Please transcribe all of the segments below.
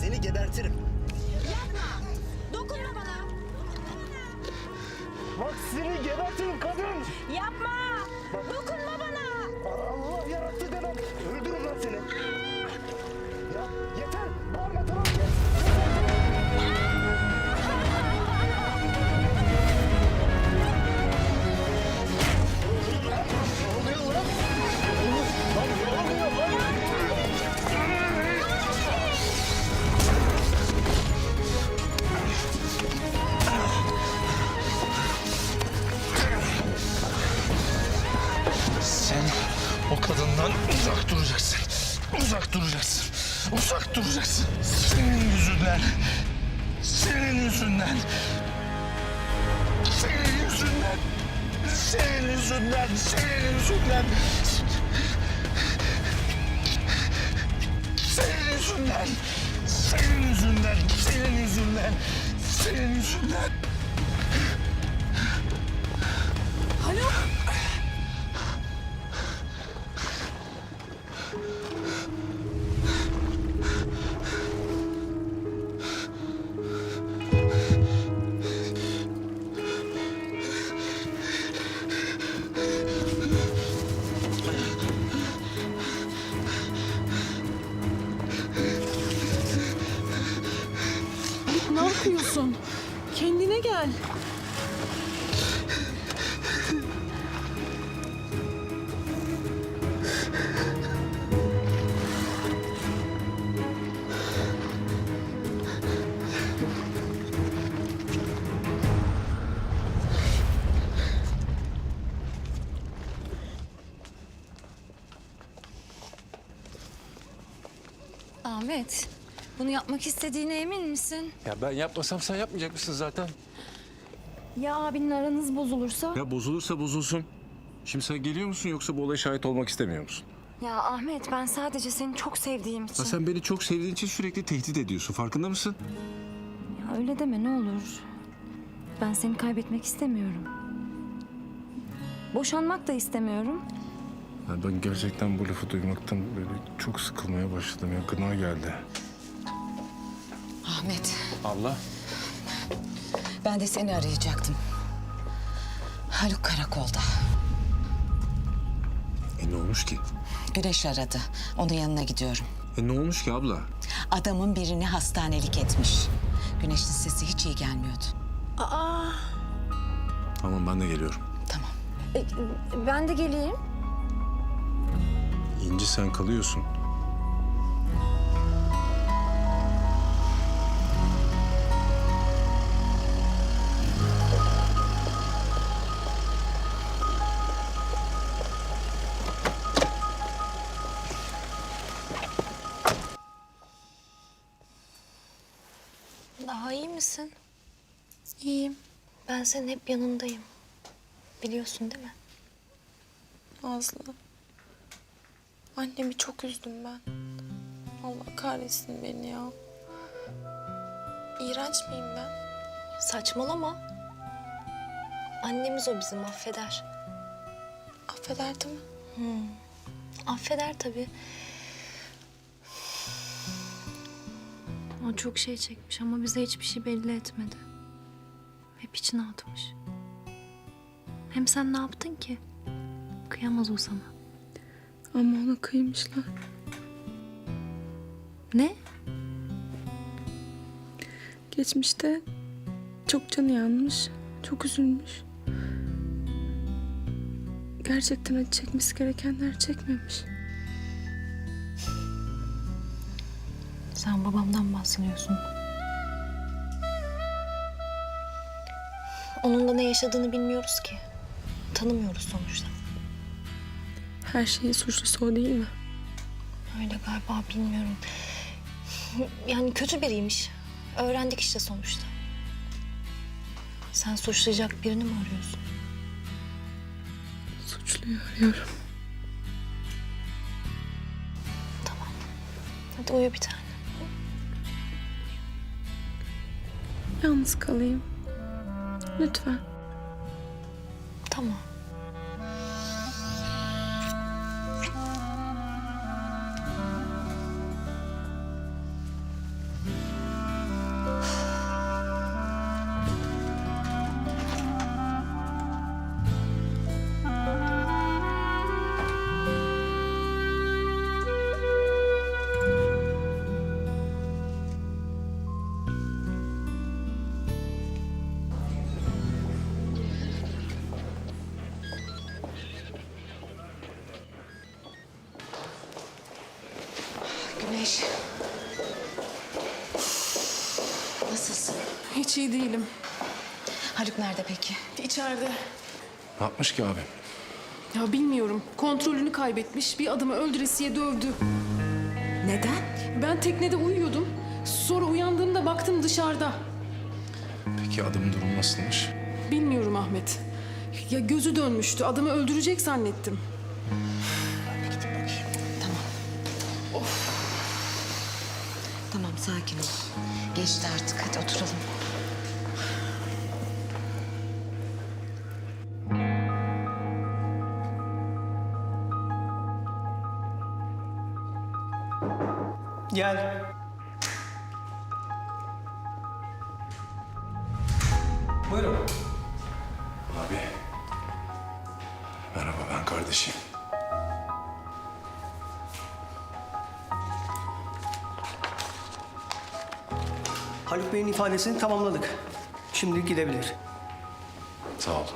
seni gebertirim. Yapma. Dokunma bana. Bak seni gebertirim kadın. Yapma. Dokunma bana. Allah yarattı demem. Öldürürüm lan seni. Ya yeter. O kadından uzak duracaksın. Uzak duracaksın. Uzak duracaksın. Senin yüzünden. Senin yüzünden. Senin yüzünden. Senin yüzünden. Senin yüzünden. Senin yüzünden. Senin yüzünden. Senin yüzünden. Senin yüzünden. Ne yapıyorsun? Kendine gel. Ahmet, bunu yapmak istediğine emin misin? Ya ben yapmasam sen yapmayacak mısın zaten? Ya abinin aranız bozulursa? Ya bozulursa bozulsun. Şimdi sen geliyor musun yoksa bu olaya şahit olmak istemiyor musun? Ya Ahmet, ben sadece seni çok sevdiğim için. Ha sen beni çok sevdiğin için sürekli tehdit ediyorsun. Farkında mısın? Ya öyle deme ne olur. Ben seni kaybetmek istemiyorum. Boşanmak da istemiyorum. Ya ben gerçekten bu lafı duymaktan böyle çok sıkılmaya başladım ya. Gına geldi. Ahmet, Allah. ben de seni arayacaktım. Haluk karakolda. E ne olmuş ki? Güneş aradı. Onun yanına gidiyorum. E ne olmuş ki abla? Adamın birini hastanelik etmiş. Güneş'in sesi hiç iyi gelmiyordu. Tamam ben de geliyorum. Tamam. E, ben de geleyim. İnci sen kalıyorsun. Daha iyi misin? İyiyim. Ben senin hep yanındayım. Biliyorsun değil mi? Nazlı. Annemi çok üzdüm ben. Allah kahretsin beni ya. İğrenç miyim ben? Saçmalama. Annemiz o bizim affeder. Affeder değil mi? Affeder tabii. O çok şey çekmiş ama bize hiçbir şey belli etmedi. Hep içine atmış. Hem sen ne yaptın ki? Kıyamaz o sana. Ama ona kıymışlar. Ne? Geçmişte çok canı yanmış, çok üzülmüş. Gerçekten acı çekmesi gerekenler çekmemiş. Sen babamdan bahsediyorsun. Onunla ne yaşadığını bilmiyoruz ki. Tanımıyoruz sonuçta. Her şeyin suçlusu o değil mi? Öyle galiba bilmiyorum. Yani kötü biriymiş. Öğrendik işte sonuçta. Sen suçlayacak birini mi arıyorsun? Suçluyu arıyorum. Tamam. Hadi uyu bir tane. Yalnız kalayım. Lütfen. Tamam. Hiç iyi değilim. Haluk nerede peki? İçeride. Ne yapmış ki abi? Ya bilmiyorum. Kontrolünü kaybetmiş. Bir adamı öldüresiye dövdü. Neden? Ben teknede uyuyordum. Sonra uyandığımda baktım dışarıda. Peki adamın durumu nasılmış? Bilmiyorum Ahmet. Ya gözü dönmüştü. Adamı öldürecek zannettim. Bir gidip bakayım. Tamam sakin ol. Geçti artık hadi oturalım. Gel. Buyurun. Abi. Merhaba ben kardeşim. Haluk Bey'in ifadesini tamamladık. Şimdi gidebilir. Sağ ol.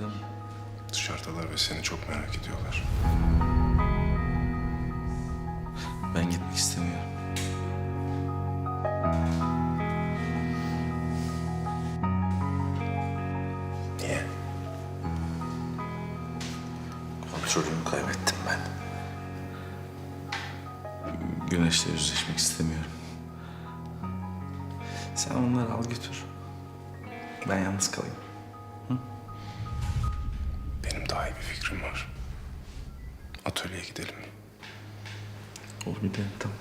Mı? Dışarıdalar ve seni çok merak ediyorlar. Ben gitmek istemiyorum. Niye? Kontrolümü kaybettim ben. Güneşle yüzleşmek istemiyorum. Sen onları al götür. Ben yalnız kalayım. Fikrim var. Atölyeye gidelim. Olur gidelim tamam.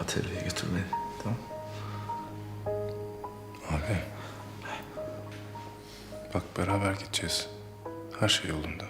Atölyeye götür beni tamam. Abi. Bak beraber gideceğiz. Her şey yolunda.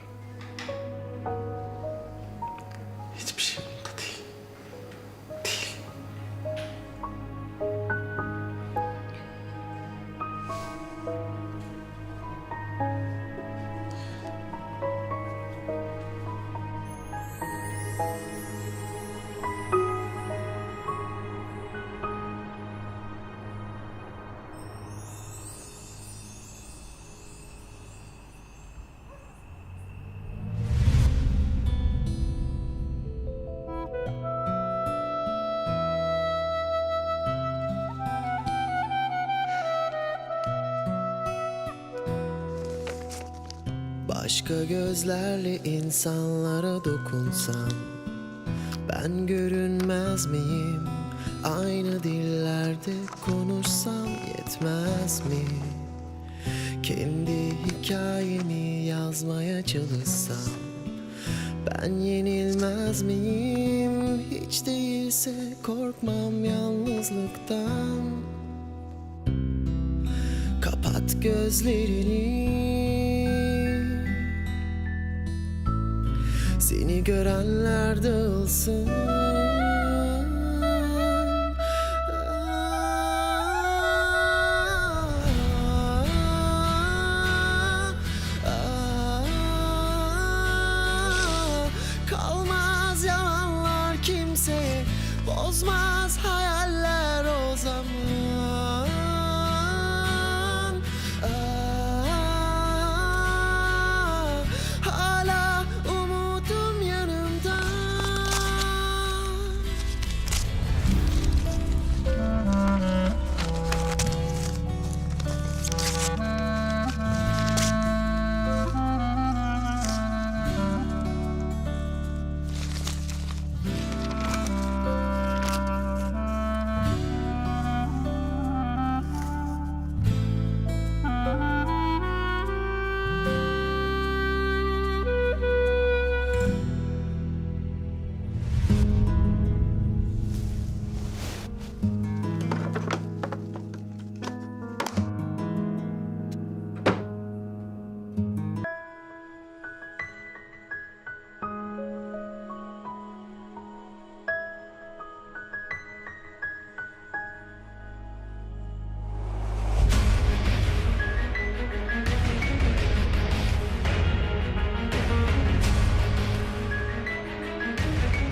Başka gözlerle insanlara dokunsam Ben görünmez miyim? Aynı dillerde konuşsam yetmez mi? Kendi hikayemi yazmaya çalışsam Ben yenilmez miyim? Hiç değilse korkmam yalnızlıktan Kapat gözlerini Seni görenler dağılsın